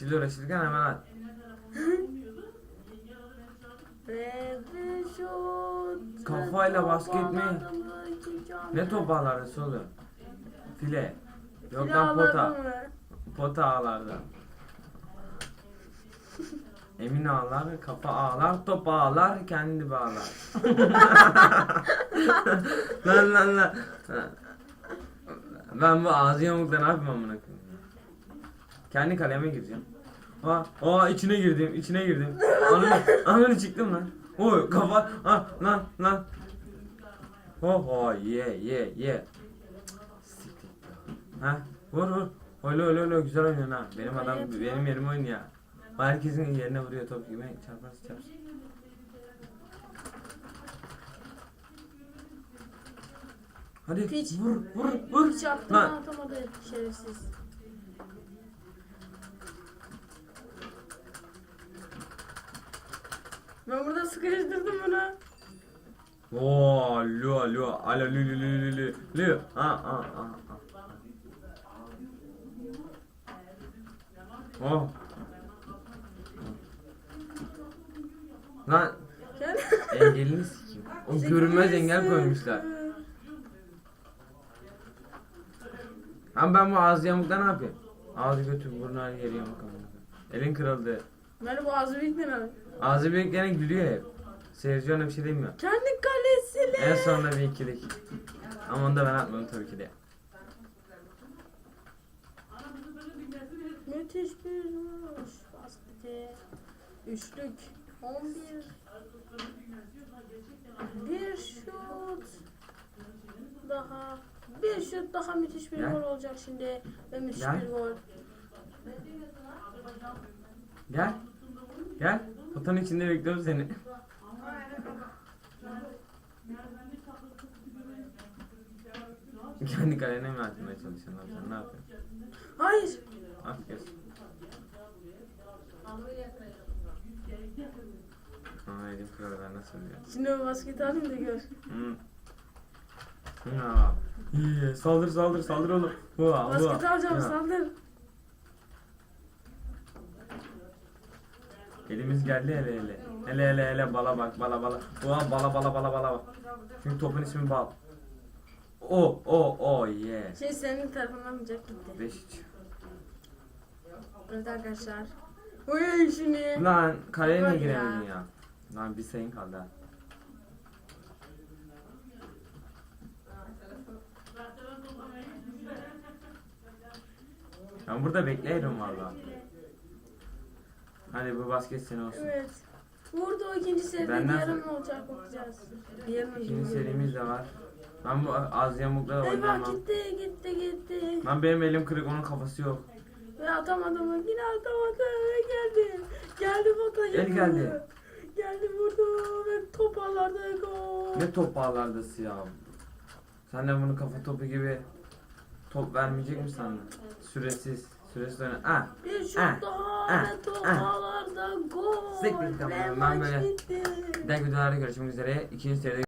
kişiyle uğraşırken hemen at. Kafayla? İkinci hamle. Ne top ağlardı oğlum? File. Yok lan pota. Pota ağlardı. Emin ağlar, kafa ağlar, top ağlar, kendi bağlar. lan lan lan. Ben bu ağzı yamukta ne yapayım amına koyayım? Kendi kaleme gireceğim. Aa, aa içine girdim, içine girdim. Ananı, ananı çıktım lan. Oy kafa, ah lan lan. Oho ye ye ye. Siktir. Ha vur vur. Öyle öyle öyle güzel oynuyorsun ha. Benim adam benim yerime oynuyor. Herkesin yerine vuruyor top gibi çarparsa çarpsın. Hadi Piç. vur vur vur. Hiç mı atamadı şerefsiz. Ben burada sıkıştırdım bunu. Oo, lu lu ala lu lu lu lu lu. Ha ha ha. Oh. Lan Gel. engelini sikeyim. O görünmez engel koymuşlar. Ama ben bu ağzı yamukta ne yapayım? Ağzı götür burnu her yeri yamuk. Elin kırıldı. Benim ağzı büyük abi. Ağzı büyük gene gülüyor hep. Seyirci ona bir şey demiyor. Kendi kalesiyle. En sonunda bir ikilik. Ama onu da ben atmadım tabii ki de. Müthiş bir vuruş. Basketi. Üçlük. 11. Bir şut. Daha. Bir şut daha müthiş bir Gel. gol olacak şimdi. Ve müthiş Gel. bir gol. Gel. Gel. Potanın içinde bekliyorum seni. Kendi kalene mi atmaya çalışıyorsun abi sen ne yapıyorsun? Hayır. Aa elim kırıldı ben nasıl biliyorum? Şimdi o basketi alayım da gör. Hı. Ya. İyi. Saldır saldır saldır oğlum. Basketi alacağım saldır. Elimiz geldi hele hele. Hele hele hele bala bak bala bala. Ulan bala bala bala bala bak. Çünkü topun ismi bal. O o o yeah. Şey senin tarafından bıçak gitti. 5 Evet arkadaşlar. Uy şimdi. Lan kaleye niye giremedin ya? Lan bir sayın kaldı ha. Ben burada beklerim valla. Hadi bu basket senin olsun. Evet. Vurdu o ikinci seride Benden yarın sonra- olacak bakacağız. Yarın İkinci serimiz de var. Ben bu az yamukla Eyvah oynayamam. gitti gitti gitti. Lan benim elim kırık onun kafası yok. Ve atamadı mı? Yine atamadı ve geldi. Geldi fotoğrafı. El geldi. Geldi vurdu ve top ağlardı gol. Ne top bağlardı ya? Sen de bunu kafa topu gibi top vermeyecek mi sandın? Süresiz. Süresiz oyna. Ah. Bir şut Ah, daha ah, ve top ah. Ağlarda gol. Kafanı, Ve ben böyle-. Bir dahaki videolarda görüşmek üzere. İkinci seride